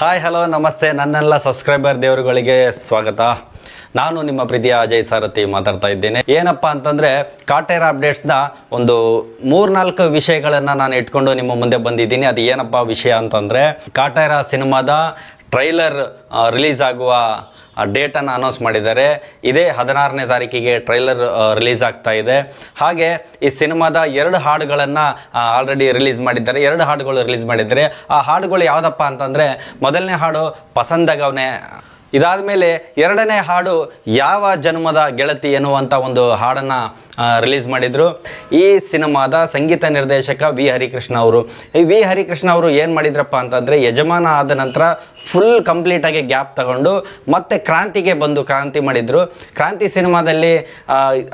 Hi hello ನಮಸ್ತೆ. ನನ್ನೆಲ್ಲ subscriber ದೇವರುಗಳಿಗೆ ಸ್ವಾಗತ. ನಾನು ನಿಮ್ಮ ಪ್ರೀತಿಯ ಅಜಯ್ ಸಾರಥಿ ಮಾತಾಡ್ತಾ ಇದ್ದೇನೆ. ಏನಪ್ಪ ಅಂತಂದರೆ ಕಾಟೇರ ಅಪ್ಡೇಟ್ಸ್ನ ಒಂದು ಮೂರ್ನಾಲ್ಕು ವಿಷಯಗಳನ್ನು ನಾನು ಇಟ್ಕೊಂಡು ನಿಮ್ಮ ಮುಂದೆ ಬಂದಿದ್ದೀನಿ. ಅದು ಏನಪ್ಪ ವಿಷಯ ಅಂತಂದರೆ ಕಾಟೇರ ಸಿನಿಮಾದ ಟ್ರೈಲರ್ ರಿಲೀಸ್ ಆಗುವ ಡೇಟನ್ನು ಅನೌನ್ಸ್ ಮಾಡಿದ್ದಾರೆ. ಇದೇ ಹದಿನಾರನೇ ತಾರೀಕಿಗೆ ಟ್ರೈಲರ್ ರಿಲೀಸ್ ಆಗ್ತಾ ಇದೆ. ಹಾಗೆ ಈ ಸಿನಿಮಾದ ಎರಡು ಹಾಡುಗಳನ್ನು ಆಲ್ರೆಡಿ ರಿಲೀಸ್ ಮಾಡಿದ್ದಾರೆ. ಎರಡು ಹಾಡುಗಳು ರಿಲೀಸ್ ಮಾಡಿದ್ದಾರೆ. ಆ ಹಾಡುಗಳು ಯಾವುದಪ್ಪ ಅಂತಂದರೆ, ಮೊದಲನೇ ಹಾಡು ಪಸಂದಗವನೆ ಇದಾದ ಮೇಲೆ ಎರಡನೇ ಹಾಡು ಯಾವ ಜನ್ಮದ ಗೆಳತಿ ಎನ್ನುವಂಥ ಒಂದು ಹಾಡನ್ನು ರಿಲೀಸ್ ಮಾಡಿದರು. ಈ ಸಿನಿಮಾದ ಸಂಗೀತ ನಿರ್ದೇಶಕ ವಿ ಹರಿಕೃಷ್ಣ ಅವರು. ಈ ವಿ ಹರಿಕೃಷ್ಣ ಅವರು ಏನು ಮಾಡಿದ್ರಪ್ಪ ಅಂತಂದರೆ ಯಜಮಾನ ಆದ ನಂತರ ಫುಲ್ ಕಂಪ್ಲೀಟಾಗಿ ಗ್ಯಾಪ್ ತಗೊಂಡು ಮತ್ತೆ ಕ್ರಾಂತಿಗೆ ಬಂದು ಕ್ರಾಂತಿ ಮಾಡಿದರು. ಕ್ರಾಂತಿ ಸಿನಿಮಾದಲ್ಲಿ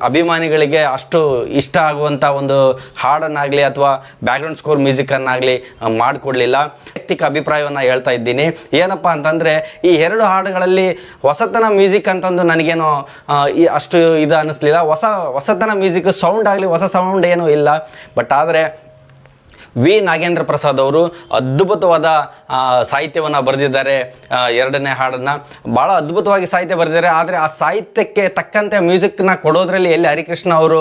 ಅಭಿಮಾನಿಗಳಿಗೆ ಅಷ್ಟು ಇಷ್ಟ ಆಗುವಂಥ ಒಂದು ಹಾಡನ್ನಾಗಲಿ ಅಥವಾ ಬ್ಯಾಕ್ಗ್ರೌಂಡ್ ಸ್ಕೋರ್ ಮ್ಯೂಸಿಕನ್ನಾಗಲಿ ಮಾಡಿಕೊಡ್ಲಿಲ್ಲ. ವೈಯಕ್ತಿಕ ಅಭಿಪ್ರಾಯವನ್ನು ಹೇಳ್ತಾ ಇದ್ದೀನಿ. ಏನಪ್ಪ ಅಂತಂದರೆ ಈ ಎರಡು ಹಾಡುಗಳಲ್ಲಿ ಹೊಸತನ ಮ್ಯೂಸಿಕ್ ಅಂತಂದು ನನಗೇನು ಅಷ್ಟು ಇದು ಅನ್ನಿಸ್ಲಿಲ್ಲ ಹೊಸ, ಹೊಸತನ ಮ್ಯೂಸಿಕ್ ಸೌಂಡ್ ಆಗಲಿ ಹೊಸ ಸೌಂಡ್ ಏನೂ ಇಲ್ಲ. ಬಟ್ ಆದರೆ ವಿ ನಾಗೇಂದ್ರ ಪ್ರಸಾದ್ ಅವರು ಅದ್ಭುತವಾದ ಸಾಹಿತ್ಯವನ್ನು ಬರೆದಿದ್ದಾರೆ ಎರಡನೇ ಹಾಡನ್ನು. ಭಾಳ ಅದ್ಭುತವಾಗಿ ಸಾಹಿತ್ಯ ಬರೆದಿದ್ದಾರೆ. ಆದರೆ ಆ ಸಾಹಿತ್ಯಕ್ಕೆ ತಕ್ಕಂತೆ ಮ್ಯೂಸಿಕ್ನ ಕೊಡೋದ್ರಲ್ಲಿ ಎಲ್ಲಿ ಹರಿಕೃಷ್ಣ ಅವರು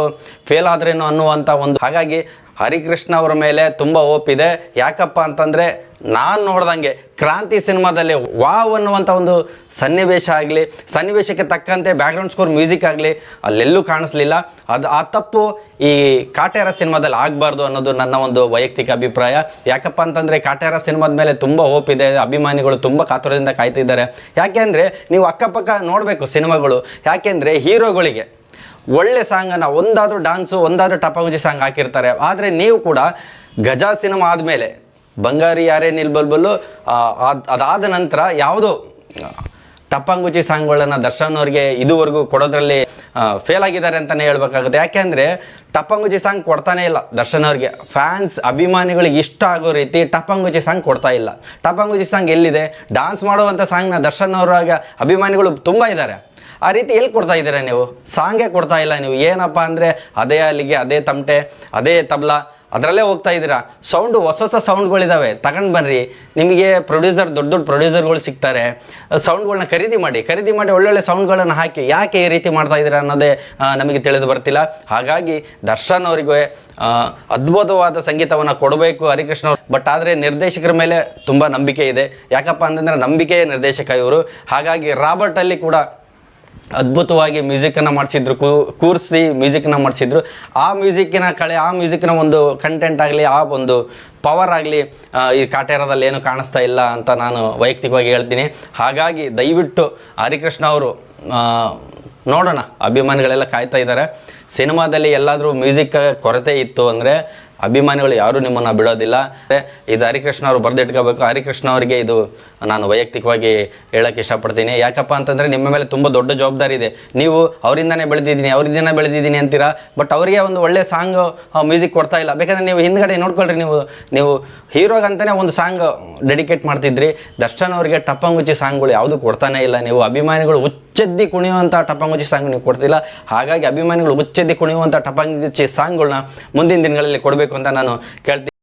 ಫೇಲ್ ಆದ್ರೇನೋ ಅನ್ನುವಂಥ ಒಂದು ಹಾಗಾಗಿ ಹರಿಕೃಷ್ಣ ಅವರ ಮೇಲೆ ತುಂಬ ಇದೆ. ಯಾಕಪ್ಪ ಅಂತಂದರೆ ನಾನು ನೋಡ್ದಂಗೆ ಕ್ರಾಂತಿ ಸಿನಿಮಾದಲ್ಲಿ ವಾವ್ ಅನ್ನುವಂಥ ಒಂದು ಸನ್ನಿವೇಶ ಆಗಲಿ, ಸನ್ನಿವೇಶಕ್ಕೆ ತಕ್ಕಂತೆ ಬ್ಯಾಕ್ಗ್ರೌಂಡ್ ಸ್ಕೋರ್ ಮ್ಯೂಸಿಕ್ ಆಗಲಿ, ಅಲ್ಲೆಲ್ಲೂ ಕಾಣಿಸ್ಲಿಲ್ಲ. ಅದು ಆ ತಪ್ಪು ಈ ಕಾಟೇರ ಸಿನಿಮಾದಲ್ಲಿ ಆಗಬಾರ್ದು ಅನ್ನೋದು ನನ್ನ ಒಂದು ವೈಯಕ್ತಿಕ ಅಭಿಪ್ರಾಯ. ಯಾಕಪ್ಪ ಅಂತಂದರೆ ಕಾಟೇರ ಸಿನಿಮಾದ ಮೇಲೆ ತುಂಬ ಹೋಪ್ ಇದೆ, ಅಭಿಮಾನಿಗಳು ತುಂಬ ಕಾತುರದಿಂದ ಕಾಯ್ತಿದ್ದಾರೆ. ಯಾಕೆಂದರೆ ನೀವು ಅಕ್ಕಪಕ್ಕ ನೋಡಬೇಕು ಸಿನಿಮಾಗಳು. ಯಾಕೆಂದರೆ ಹೀರೋಗಳಿಗೆ ಒಳ್ಳೆ ಸಾಂಗನ್ನು ಒಂದಾದರೂ ಡಾನ್ಸು ಒಂದಾದರೂ ಟಪಾಂಗುಜಿ ಸಾಂಗ್ ಹಾಕಿರ್ತಾರೆ. ಆದರೆ ನೀವು ಕೂಡ ಗಜಾ ಸಿನಿಮಾ ಆದಮೇಲೆ, ಬಂಗಾರಿ ಯಾರೇ ನಿಲ್ಬಲ್ಬಲ್ಲು ಅದಾದ ನಂತರ ಯಾವುದೋ ಟಪ್ಪಂಗುಚಿ ಸಾಂಗ್ಗಳನ್ನು ದರ್ಶನ್ ಅವ್ರಿಗೆ ಇದುವರೆಗೂ ಕೊಡೋದ್ರಲ್ಲಿ ಫೇಲ್ ಆಗಿದ್ದಾರೆ ಅಂತಲೇ ಹೇಳ್ಬೇಕಾಗುತ್ತೆ. ಯಾಕೆಂದರೆ ಟಪ್ಪಂಗುಚಿ ಸಾಂಗ್ ಕೊಡ್ತಾನೇ ಇಲ್ಲ ದರ್ಶನ್ ಅವ್ರಿಗೆ. ಫ್ಯಾನ್ಸ್ ಅಭಿಮಾನಿಗಳಿಗೆ ಇಷ್ಟ ಆಗೋ ರೀತಿ ಟಪ್ಪಂಗುಚಿ ಸಾಂಗ್ ಕೊಡ್ತಾ ಇಲ್ಲ. ಟಪ್ಪಂಗುಚಿ ಸಾಂಗ್ ಎಲ್ಲಿದೆ? ಡಾನ್ಸ್ ಮಾಡುವಂಥ ಸಾಂಗ್ನ ದರ್ಶನ್ ಅವರಾಗ ಅಭಿಮಾನಿಗಳು ತುಂಬ ಇದ್ದಾರೆ. ಆ ರೀತಿ ಎಲ್ಲಿ ಕೊಡ್ತಾ ಇದ್ದೀರಾ ನೀವು? ಸಾಂಗೇ ಕೊಡ್ತಾ ಇಲ್ಲ ನೀವು. ಏನಪ್ಪ ಅಂದರೆ ಅದೇ ಅಲ್ಲಿಗೆ, ಅದೇ ತಮಟೆ, ಅದೇ ತಬಲಾ, ಅದರಲ್ಲೇ ಹೋಗ್ತಾ ಇದ್ದೀರಾ? ಸೌಂಡು ಹೊಸ ಹೊಸ ಸೌಂಡ್ಗಳಿದ್ದಾವೆ ತಗೊಂಡು ಬನ್ನಿರಿ ನಿಮಗೆ ಪ್ರೊಡ್ಯೂಸರ್ ದೊಡ್ಡ ದೊಡ್ಡ ಪ್ರೊಡ್ಯೂಸರ್ಗಳು ಸಿಗ್ತಾರೆ. ಸೌಂಡ್ಗಳನ್ನ ಖರೀದಿ ಮಾಡಿ ಖರೀದಿ ಮಾಡಿ ಒಳ್ಳೊಳ್ಳೆ ಸೌಂಡ್ಗಳನ್ನು ಹಾಕಿ, ಯಾಕೆ ಈ ರೀತಿ ಮಾಡ್ತಾ ಇದ್ದೀರಾ ಅನ್ನೋದೇ ನಮಗೆ ತಿಳಿದು ಬರ್ತಿಲ್ಲ. ಹಾಗಾಗಿ ದರ್ಶನ್ ಅವರಿಗೆ ಅದ್ಭುತವಾದ ಸಂಗೀತವನ್ನು ಕೊಡಬೇಕು ಹರಿಕೃಷ್ಣ ಅವರು. ಬಟ್ ಆದರೆ ನಿರ್ದೇಶಕರ ಮೇಲೆ ತುಂಬ ನಂಬಿಕೆ ಇದೆ. ಯಾಕಪ್ಪ ಅಂತಂದರೆ ನಂಬಿಕೆಯೇ ನಿರ್ದೇಶಕ ಇವರು. ಹಾಗಾಗಿ ರಾಬರ್ಟಲ್ಲಿ ಕೂಡ ಅದ್ಭುತವಾಗಿ ಮ್ಯೂಸಿಕನ್ನು ಮಾಡಿಸಿದ್ರು ಕೂರಿಸಿ ಮ್ಯೂಸಿಕ್ನ ಮಾಡಿಸಿದ್ರು. ಆ ಮ್ಯೂಸಿಕ್ಕಿನ ಕಳೆ, ಆ ಮ್ಯೂಸಿಕ್ನ ಒಂದು ಕಂಟೆಂಟ್ ಆಗಲಿ, ಆ ಒಂದು ಪವರ್ ಆಗಲಿ ಈ ಕಾಟೇರದಲ್ಲಿ ಏನು ಕಾಣಿಸ್ತಾ ಇಲ್ಲ ಅಂತ ನಾನು ವೈಯಕ್ತಿಕವಾಗಿ ಹೇಳ್ತೀನಿ. ಹಾಗಾಗಿ ದಯವಿಟ್ಟು ಹರಿಕೃಷ್ಣ ಅವರು ನೋಡೋಣ, ಅಭಿಮಾನಿಗಳೆಲ್ಲ ಕಾಯ್ತಾ ಇದ್ದಾರೆ. ಸಿನಿಮಾದಲ್ಲಿ ಎಲ್ಲಾದರೂ ಮ್ಯೂಸಿಕ್ ಕೊರತೆ ಇತ್ತು ಅಂದರೆ ಅಭಿಮಾನಿಗಳು ಯಾರೂ ನಿಮ್ಮನ್ನು ಬಿಡೋದಿಲ್ಲ. ಇದು ಹರಿಕೃಷ್ಣ ಅವರು ಬರೆದಿಟ್ಕೋಬೇಕು. ಹರಿಕೃಷ್ಣ ಅವರಿಗೆ ಇದು ನಾನು ವೈಯಕ್ತಿಕವಾಗಿ ಹೇಳೋಕ್ಕೆ ಇಷ್ಟಪಡ್ತೀನಿ. ಯಾಕಪ್ಪ ಅಂತಂದರೆ ನಿಮ್ಮ ಮೇಲೆ ತುಂಬ ದೊಡ್ಡ ಜವಾಬ್ದಾರಿ ಇದೆ. ನೀವು ಅವರಿಂದನೇ ಬೆಳೆದಿದ್ದೀನಿ ಅವರಿಂದನೇ ಬೆಳೆದಿದ್ದೀನಿ ಅಂತೀರಾ? ಬಟ್ ಅವರಿಗೆ ಒಂದು ಒಳ್ಳೆ ಸಾಂಗ್ ಮ್ಯೂಸಿಕ್ ಕೊಡ್ತಾ ಇಲ್ಲ. ಬೇಕಂದರೆ ನೀವು ಹಿಂದ್ಗಡೆ ನೋಡ್ಕೊಳ್ರಿ ನೀವು ನೀವು ಹೀರೋಗಂತಲೇ ಒಂದು ಸಾಂಗ್ ಡೆಡಿಕೇಟ್ ಮಾಡ್ತಿದ್ರಿ. ದರ್ಶನ್ ಅವರಿಗೆ ಟಪ್ಪಂಗುಚಿ ಸಾಂಗ್ಗಳು ಯಾವುದು ಕೊಡ್ತಾನೇ ಇಲ್ಲ. ನೀವು ಅಭಿಮಾನಿಗಳು ಹುಚ್ಚೆದ್ದಿ ಕುಣಿಯುವಂಥ ಟಪ್ಪಂಗುಚಿ ಸಾಂಗ್ ನೀವು ಕೊಡ್ತಿಲ್ಲ. ಹಾಗಾಗಿ ಅಭಿಮಾನಿಗಳು ಕುಣಿಯುವಂಥ ಟಪಾಂಗಿ ಸಾಂಗ್ಗಳನ್ನ ಮುಂದಿನ ದಿನಗಳಲ್ಲಿ ಕೊಡಬೇಕು ಅಂತ ನಾನು ಕೇಳ್ತೀನಿ.